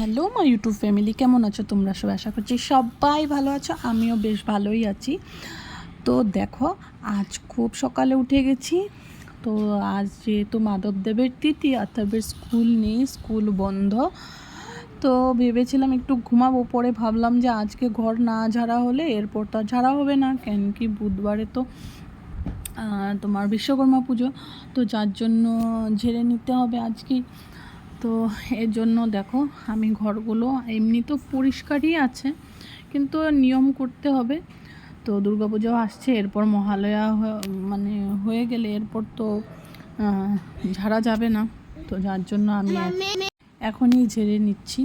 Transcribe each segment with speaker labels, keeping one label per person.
Speaker 1: Hello মা YouTube family কেমন আছো তোমরা? সবাই আশা করছি সবাই ভালো আছো। আমিও বেশ ভালোই আছি। তো দেখো, আজ খুব সকালে উঠে গেছি। তো আজ যেহেতু মাধবদেবের তিথি, অর্থাৎ স্কুল নেই, স্কুল বন্ধ। তো ভেবেছিলাম একটু ঘুমাবো, পরে ভাবলাম যে আজকে ঘর না ঝাড়া হলে এরপর তো ঝাড়া হবে না, কেন কি বুধবারে তো তোমার বিশ্বকর্মা পুজো। তো যার জন্য ঝেড়ে নিতে হবে আজকেই তো এর জন্য দেখো, আমি ঘরগুলো এমনি তো পরিষ্কারই আছে, কিন্তু নিয়ম করতে হবে। তো দুর্গাপুজো আসছে, এরপর মহালয়া মানে হয়ে গেলে এরপর তো ঝাড়া যাবে না। তো যার জন্য আমি এখনই ঝেড়ে নিচ্ছি।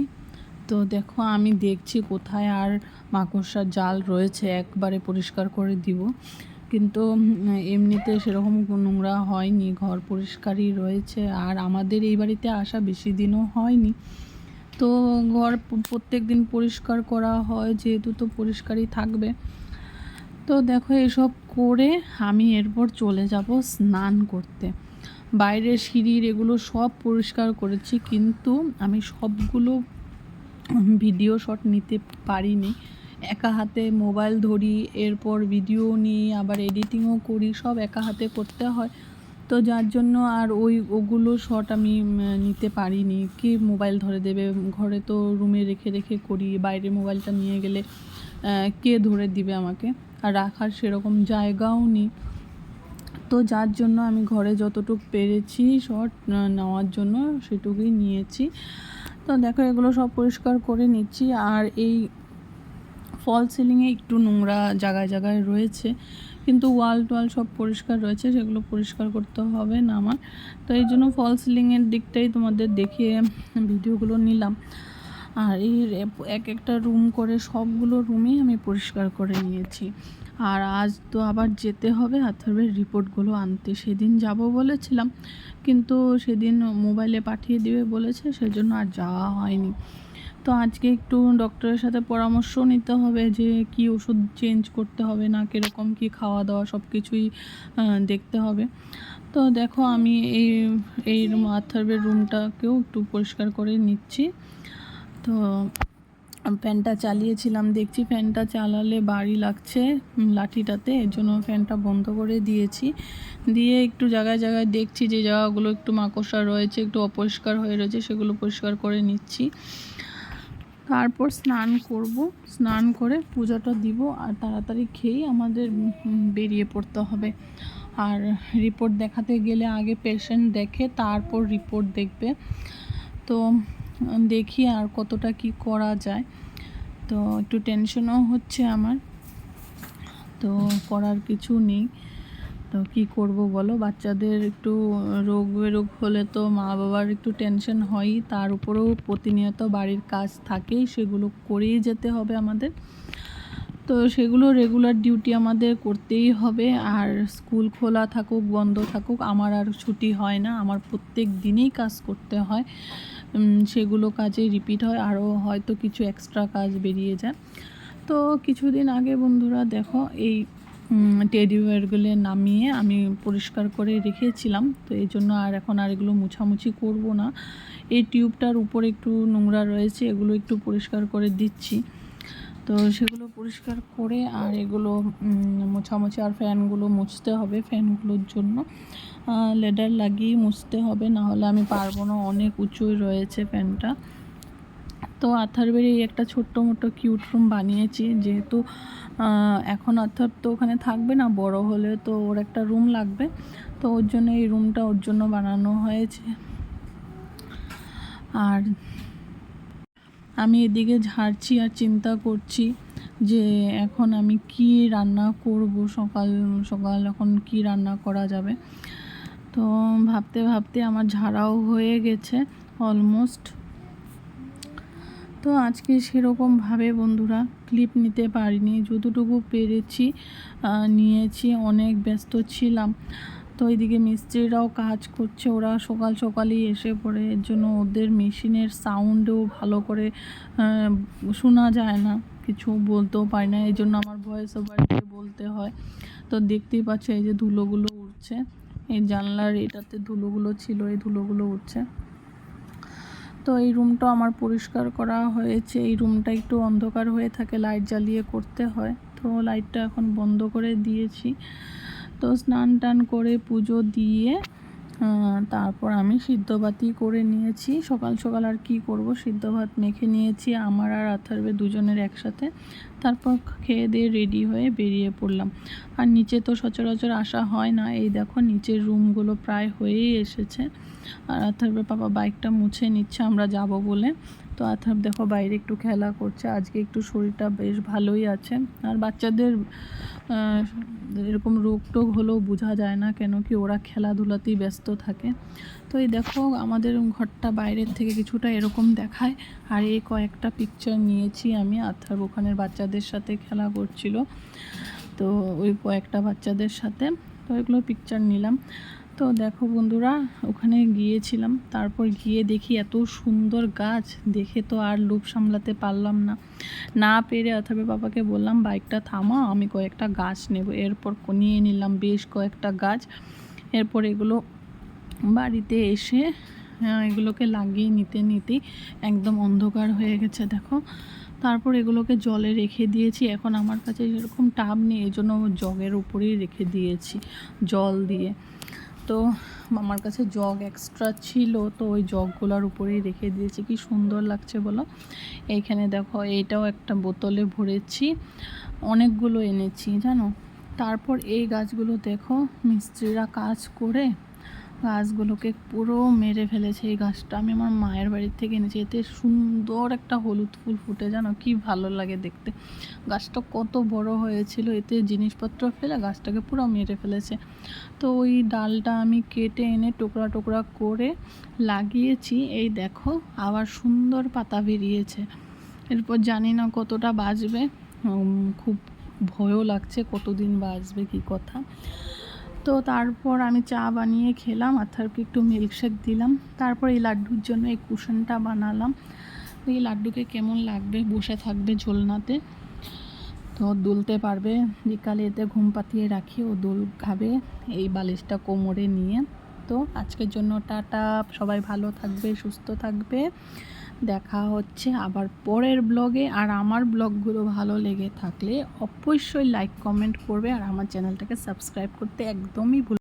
Speaker 1: তো দেখো, আমি দেখছি কোথায় আর মাকড়সার জাল রয়েছে, একবারে পরিষ্কার করে দিব। কিন্তু এমনিতে সেরকম নোংরা হয়নি, ঘর পরিষ্কারই রয়েছে। আর আমাদের এই বাড়িতে আসা বেশি দিনও হয়নি। তো ঘর প্রত্যেক দিন পরিষ্কার করা হয়, যেহেতু তো পরিষ্কারই থাকবে। তো দেখো, এসব করে আমি এরপর চলে যাব স্নান করতে। বাইরে সিঁড়ির এগুলো সব পরিষ্কার করেছি, কিন্তু আমি সবগুলো ভিডিও শট নিতে পারিনি। একা হাতে মোবাইল ধরি, এরপর ভিডিও নিই, আবার এডিটিংও করি, সব একা হাতে করতে হয়। তো যার জন্য আর ওই, ওগুলো শট আমি নিতে পারিনি। কে মোবাইল ধরে দেবে? ঘরে তো রুমে রেখে রেখে করি। বাইরে মোবাইলটা নিয়ে গেলে কে ধরে দিবে আমাকে? আর রাখার সেরকম জায়গাও নেই। তো যার জন্য আমি ঘরে যতটুকু পেরেছি শট নেওয়ার জন্য সেটুকুই নিয়েছি। তো দেখো, এগুলো সব পরিষ্কার করে নিচ্ছি। আর এই ফল সিলিংয়ে একটু নোংরা জায়গায় জায়গায় রয়েছে, কিন্তু ওয়াল টোয়াল সব পরিষ্কার রয়েছে, সেগুলো পরিষ্কার করতে হবে না আমার। তো এই জন্য ফল সিলিংয়ের দিকটাই তোমাদের দেখিয়ে ভিডিওগুলো নিলাম। আর এই এক একটা রুম করে সবগুলো রুমই আমি পরিষ্কার করে নিয়েছি। আর আজ তো আবার যেতে হবে আথর্বের রিপোর্টগুলো আনতে। সেদিন যাব বলেছিলাম, কিন্তু সেদিন মোবাইলে পাঠিয়ে দিবে বলেছে, সেজন্য আর যাওয়া হয়নি। তো আজকে একটু ডক্টরের সাথে পরামর্শ নিতে হবে যে কি ওষুধ চেঞ্জ করতে হবে, না কীরকম কি খাওয়া দাওয়া সব কিছুই দেখতে হবে। তো দেখো আমি এই এই আথার্বের রুমটাকেও একটু পরিষ্কার করে নিচ্ছি। তো ফ্যানটা চালিয়েছিলাম, দেখছি ফ্যানটা চালালে বাড়ি লাগছে লাঠিটাতে, এর জন্য ফ্যানটা বন্ধ করে দিয়েছি। দিয়ে একটু জায়গায় জায়গায় দেখছি যে জায়গাগুলো একটু মাকড়সা রয়েছে, একটু অপরিষ্কার হয়ে রয়েছে, সেগুলো পরিষ্কার করে নিচ্ছি। তারপর স্নান করব। স্নান করে পূজাটা দিব আর তাড়াতাড়ি খেয়েই আমাদের বেরিয়ে পড়তে হবে। আর রিপোর্ট দেখাতে গেলে আগে পেশেন্ট দেখে তারপর রিপোর্ট দেখবে। তো, দেখি আর কতটা কি করা যায়। তো, একটু টেনশনও হচ্ছে আমার। তো, করার কিছু নেই। তো কি করব বলো? বাচ্চাদের একটু রোগ বেরোগ হলে তো মা বাবার একটু টেনশন হয়ই। তার উপরেও প্রতিনিয়ত বাড়ির কাজ থাকেই, সেগুলো করেই যেতে হবে আমাদের। তো সেগুলো রেগুলার ডিউটি আমাদের করতেই হবে। আর স্কুল খোলা থাকুক, বন্ধ থাকুক, আমার আর ছুটি হয় না। আমার প্রত্যেক দিনেই কাজ করতে হয়। সেগুলো কাজে রিপিট হয়। আরও হয়তো কিছু এক্সট্রা কাজ বেরিয়ে যায়। তো কিছুদিন আগে বন্ধুরা, দেখো, এই টেডি বিয়ারগুলো নামিয়ে আমি পরিষ্কার করে রেখেছিলাম। তো এই জন্য আর এখন আর এগুলো মুছামুছি করব না। এই টিউবটার উপরে একটু নোংরা রয়েছে, এগুলো একটু পরিষ্কার করে দিচ্ছি। তো সেগুলো পরিষ্কার করে আর এগুলো মোছামুছি আর ফ্যানগুলো মুছতে হবে ফ্যানগুলোর জন্য। লেডার লাগিয়ে মুছতে হবে না হলে আমি পারব না। অনেক উঁচুই রয়েছে ফ্যানটা। তো আথারবের এই একটা ছোট্ট মোটো কিউট রুম বানিয়েছি। যেহেতু এখন আথার তো ওখানে থাকবে না, বড় হলে তো ওর একটা রুম লাগবে। তো ওর জন্য এই রুমটা ওর জন্য বানানো হয়েছে। আর আমি এদিকে ঝাড়ছি আর চিন্তা করছি যে এখন আমি কি রান্না করব সকাল সকাল এখন কি রান্না করা যাবে। তো ভাবতে ভাবতে আমার ঝাড়াও হয়ে গেছে অলমোস্ট। তো আজকে সেরকমভাবে বন্ধুরা ক্লিপ নিতে পারিনি। যতটুকু পেরেছি নিয়েছি, অনেক ব্যস্ত ছিলাম। তো এইদিকে মিস্ত্রিরাও কাজ করছে, ওরা সকাল সকালই এসে পড়ে। এর জন্য ওদের মেশিনের সাউন্ডও ভালো করে শোনা যায় না। কিছু বলতেও পারি না। এই জন্য আমার ভয়েস ওভার বলতে হয়। তো দেখতেই পাচ্ছ, এই যে ধুলোগুলো উঠছে এই জানলার এটাতে ধুলোগুলো ছিল, এই ধুলোগুলো উঠছে তো এই রুমটা আমার পরিষ্কার করা হয়েছে। এই রুমটা একটু অন্ধকার হয়ে থাকে, লাইট জ্বালিয়ে করতে হয়। তো লাইটটা এখন বন্ধ করে দিয়েছি। তো স্নান টান করে পুজো দিয়ে তারপর আমি সিদ্ধ ভাতই করে নিয়েছি। সকাল সকাল আর কি করব? সিদ্ধ ভাত মেখে নিয়েছি, আমার আর আথারবে দুজনের একসাথে। তারপর খেয়ে দিয়ে রেডি হয়ে বেরিয়ে পড়লাম। আর নিচে তো সচরাচর আসা হয় না। এই দেখো, নিচের রুমগুলো প্রায় হয়েই এসেছে। আর আথারবে পাপা বাইকটা মুছে নিচ্ছে, আমরা যাব বলে। তো আথার দেখো বাইরে একটু খেলা করছে। আজকে একটু শরীরটা বেশ ভালোই আছে। আর বাচ্চাদের এরকম রোগ টোগ হলেও বোঝা যায় না কেন কি ওরা খেলাধুলাতেই ব্যস্ত থাকে। তো এই দেখো, আমাদের ঘরটা বাইরের থেকে কিছুটা এরকম দেখায়। আর এই কয়েকটা পিকচার নিয়েছি আমি। আথার ওখানের বাচ্চাদের সাথে খেলা করছিল। তো ওই কয়েকটা বাচ্চাদের সাথে। তো এগুলো পিকচার নিলাম। তো দেখো বন্ধুরা, ওখানে গিয়েছিলাম। তারপর গিয়ে দেখি এত সুন্দর গাছ। দেখে তো আর লোভ সামলাতে পারলাম না। না পেরে অথবা বাবাকে বললাম, বাইকটা থামা, আমি কয়েকটা গাছ নেব। এরপর নিয়ে নিলাম বেশ কয়েকটা গাছ। এরপর এগুলো বাড়িতে এসে এগুলোকে লাগিয়ে নিতে নিতেই একদম অন্ধকার হয়ে গেছে, দেখো। তারপর এগুলোকে জলে রেখে দিয়েছি। এখন আমার কাছে সেরকম টাব নেই এই জন্য জগের উপরেই রেখে দিয়েছি, জল দিয়ে। তো আমার কাছে জগ এক্সট্রা ছিল, তো ওই জগগুলোর উপরেই রেখে দিয়েছি। কি সুন্দর লাগছে বলো? এইখানে দেখো, এইটাও একটা বোতলে ভরেছি, অনেকগুলো এনেছি, জানো? তারপর এই গাছগুলো দেখো, মিস্ত্রিরা কাজ করে গাছগুলোকে পুরো মেরে ফেলেছে এই গাছটা। আমি আমার মায়ের বাড়ির থেকে এনেছি। এতে সুন্দর একটা হলুদ ফুল ফুটে, জানো? কি ভালো লাগে দেখতে। গাছটা কত বড় হয়েছিল, এতে জিনিসপত্র ফেলে গাছটাকে পুরো মেরে ফেলেছে। তো ওই ডালটা আমি কেটে এনে টুকরা টুকরা করে লাগিয়েছি। এই দেখো, আবার সুন্দর পাতা বেরিয়েছে। এরপর জানি না কতটা বাজবে খুব ভয়ও লাগছে কতদিন বাজবে কি কথা। তো তারপর আমি চা বানিয়ে খেলাম আথারকে একটু মিল্কশেক দিলাম। তারপর এই লাড্ডুর জন্য এই কুশনটা বানালাম। এই লাড্ডুকে কেমন লাগবে? বসে থাকবে ঝোলনাতে। তো দুলতে পারবে। বিকালে এতে ঘুম পাতিয়ে রাখি, ও দুল খাবে এই বালিশটা কোমরে নিয়ে। তো আজকের জন্য টাটা। সবাই ভালো থাকবে, সুস্থ থাকবে। দেখা হচ্ছে। আবার পরের ব্লগে আর আমার ব্লগগুলো ভালো লেগে থাকলে অবশ্যই লাইক কমেন্ট করবে আর আমার চ্যানেলটাকে সাবস্ক্রাইব করতে একদমই ভুল